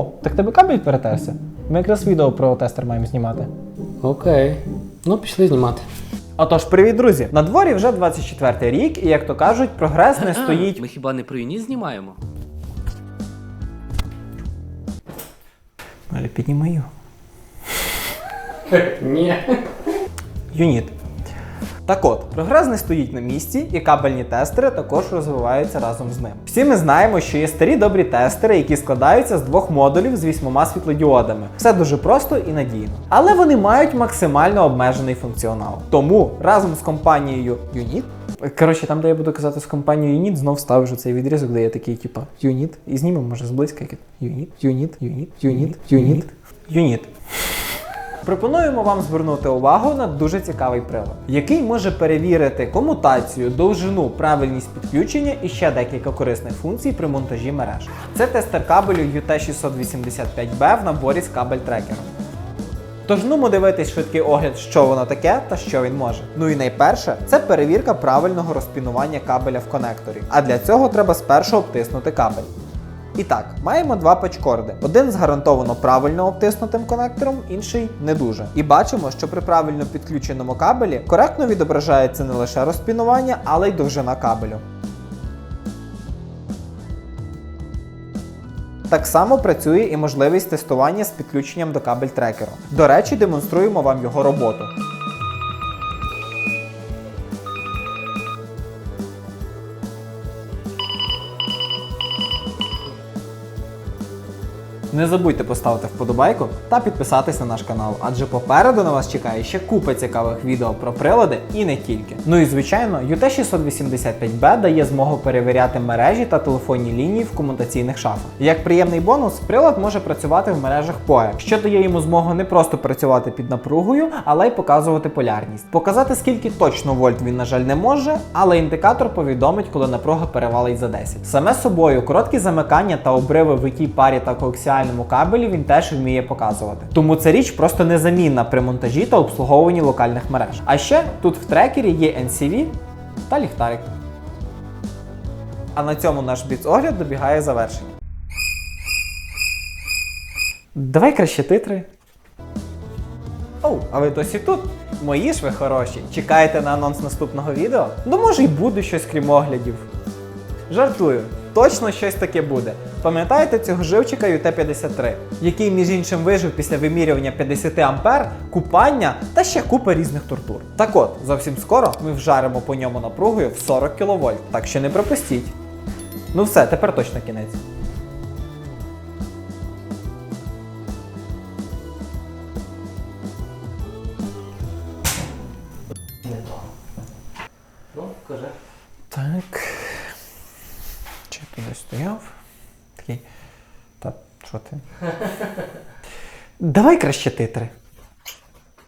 так тебе кабель перетерся. Ми якраз відео про тестер маємо знімати. Окей. Ну, пішли знімати. Отож, привіт, друзі! На дворі вже 24 рік, і як то кажуть, прогрес не стоїть. Ми хіба не про юніт знімаємо? Але піднімаю. Ні. Юніт. Так от, прогрес не стоїть на місці, і кабельні тестери також розвиваються разом з ним. Всі ми знаємо, що є старі добрі тестери, які складаються з двох модулів з вісьмома світлодіодами. Все дуже просто і надійно. Але вони мають максимально обмежений функціонал. Тому разом з компанією Unit, коротше, там, де я буду казати з компанією Unit, знов ставлю цей відрізок, де я такий, типа, Unit, і знімемо, може, зблизька, як Unit, Unit, Unit, Unit, Unit, Unit. Пропонуємо вам звернути увагу на дуже цікавий прилад, який може перевірити комутацію, довжину, правильність підключення і ще декілька корисних функцій при монтажі мереж. Це тестер кабелю UT685B в наборі з кабель-трекером. Тож нумо дивитись швидкий огляд, що воно таке та що він може. Ну і найперше, це перевірка правильного розпінування кабеля в конекторі. А для цього треба спершу обтиснути кабель. І так, маємо два пачкорди. Один з гарантовано правильно обтиснутим конектором, інший не дуже. І бачимо, що при правильно підключеному кабелі коректно відображається не лише розпінування, але й довжина кабелю. Так само працює і можливість тестування з підключенням до кабель трекеру. До речі, демонструємо вам його роботу. Не забудьте поставити вподобайку та підписатись на наш канал, адже попереду на вас чекає ще купа цікавих відео про прилади і не тільки. Ну і звичайно, UT685B дає змогу перевіряти мережі та телефонні лінії в комутаційних шафах. Як приємний бонус, прилад може працювати в мережах POE, що дає йому змогу не просто працювати під напругою, але й показувати полярність. Показати скільки точно вольт він, на жаль, не може, але індикатор повідомить, коли напруга перевалить за 10. Саме собою короткі замикання та обриви в тій парі та коаксіальному кабелі він теж вміє показувати. Тому ця річ просто незамінна при монтажі та обслуговуванні локальних мереж. А ще тут в трекері є NCV та ліхтарик. А на цьому наш біц-огляд добігає завершення. Давай краще титри. Оу, а ви досі тут? Мої ж ви хороші. Чекаєте на анонс наступного відео? Ну може й буде щось крім оглядів. Жартую, точно щось таке буде. Пам'ятаєте цього живчика UT53, який, між іншим, вижив після вимірювання 50 ампер, купання та ще купа різних тортур. Так от, зовсім скоро ми вжаримо по ньому напругою в 40 кВт, так що не пропустіть. Ну все, тепер точно кінець. Ну. Так. Туди стояв? Такий. Та що ти? Давай краще титри.